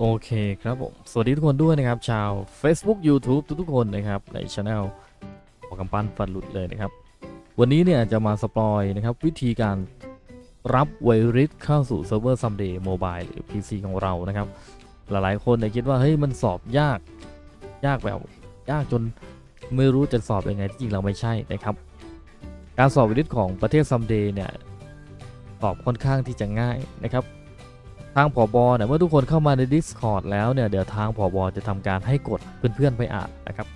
โอเคครับผม สวัสดีทุกคนด้วยนะครับ ชาว Facebook YouTube ทุกๆคนนะครับ ในช anel ออกกำปั้นฟันหลุดเลยนะครับ วันนี้เนี่ยจะมาสปอยนะครับ วิธีการรับไวริสเข้าสู่เซิร์ฟเวอร์ Someday Mobile หรือ PC ของเรานะครับ หลายๆคนเนี่ยคิดว่า เฮ้ย มันสอบยากยากแบบยากจนไม่รู้จะสอบยังไงที่จริงเราไม่ใช่นะครับ การสอบไวริสของประเทศ Someday เนี่ยสอบค่อนข้างที่จะง่ายนะครับ ทางผอบอเนี่ยเมื่อทุกคนเข้ามาใน Discord แล้วเนี่ยเดี๋ยวทางผอบอจะทำการให้กดเพื่อนๆไปอ่านนะครับ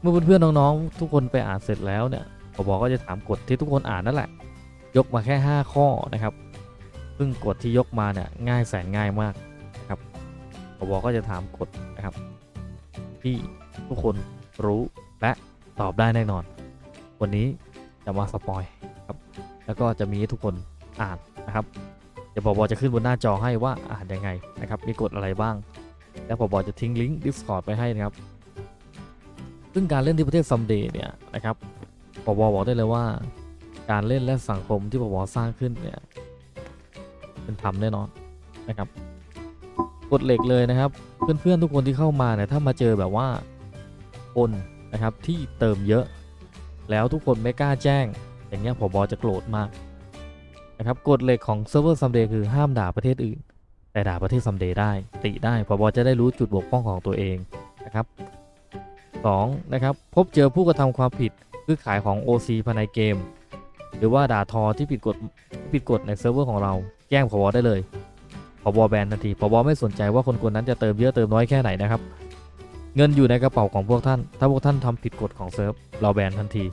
เมื่อเพื่อนๆน้องๆทุกคนไปอ่านเสร็จแล้วเนี่ยผอบอก็จะถามกฎที่ทุกคนอ่านนั่นแหละ ยกมาแค่ 5 ข้อนะครับ ซึ่งกฎที่ยกมาเนี่ยง่ายแสนง่ายมากนะครับผอบอก็จะถามกฎนะครับ ที่ทุกคนรู้และตอบได้แน่นอน วันนี้จะมาสปอยครับแล้วก็จะมีให้ทุกคนอ่านนะครับ ดี๋ยวผบจะขึ้นบนหน้าจอให้ว่าอ่านยังไงนะครับมีกฎอะไรบ้าง แล้วผบจะทิ้งลิงก์ Discord ไปให้นะครับ ซึ่งการเล่นที่ประเทศซัมเดย์เนี่ยนะครับผบบอกได้เลยว่า การเล่นและสังคมที่ผบสร้างขึ้นเนี่ยเป็นธรรมแน่นอนนะครับกฎเหล็กเลยนะครับ เพื่อนๆทุกคนที่เข้ามาเนี่ยถ้ามาเจอแบบว่าคนนะครับที่เติมเยอะ แล้วทุกคนไม่กล้าแจ้ง อย่างเงี้ยผบจะโกรธมาก นะครับกฎเหล็กของเซิร์ฟเวอร์ซัมเดย์คือห้ามด่าประเทศอื่น แต่ด่าประเทศซัมเดย์ได้ติได้พบจะได้รู้จุดบกพร่องของตัวเองนะครับสองนะครับพบเจอผู้กระทำความผิดคือขายของ OC ภายในเกม หรือว่าด่าทอที่ผิดกฎผิดกฎในเซิร์ฟเวอร์ของเราแจ้งพบได้เลยพบแบนทันทีพบไม่สนใจว่าคนคนนั้นจะเติมเยอะเติมน้อยแค่ไหนนะครับ เงินอยู่ในกระเป๋าของพวกท่าน ถ้าพวกท่านทำผิดกฎของเซิร์ฟเราแบนทันที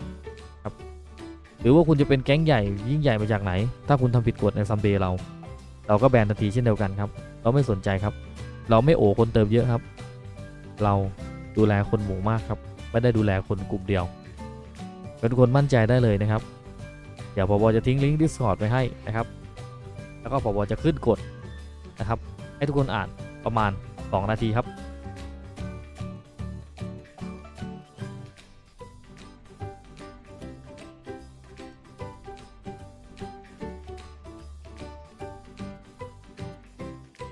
หรือว่าคุณจะเป็นแก๊งใหญ่ยิ่งใหญ่มาจากไหน ถ้าคุณทำผิดกฎในซัมเดย์เรา เราก็แบนทันทีเช่นเดียวกันครับ เราไม่สนใจครับ เราไม่โอคนเติมเยอะครับ เราดูแลคนหมู่มากครับ ไม่ได้ดูแลคนกลุ่มเดียวเป็นคนมั่นใจได้เลยนะครับ เดี๋ยวพบจะทิ้งลิงก์ Discord ไปให้นะครับ แล้วก็พบจะขึ้นกฎนะครับ ให้ทุกคนอ่านประมาณ 2 นาทีครับ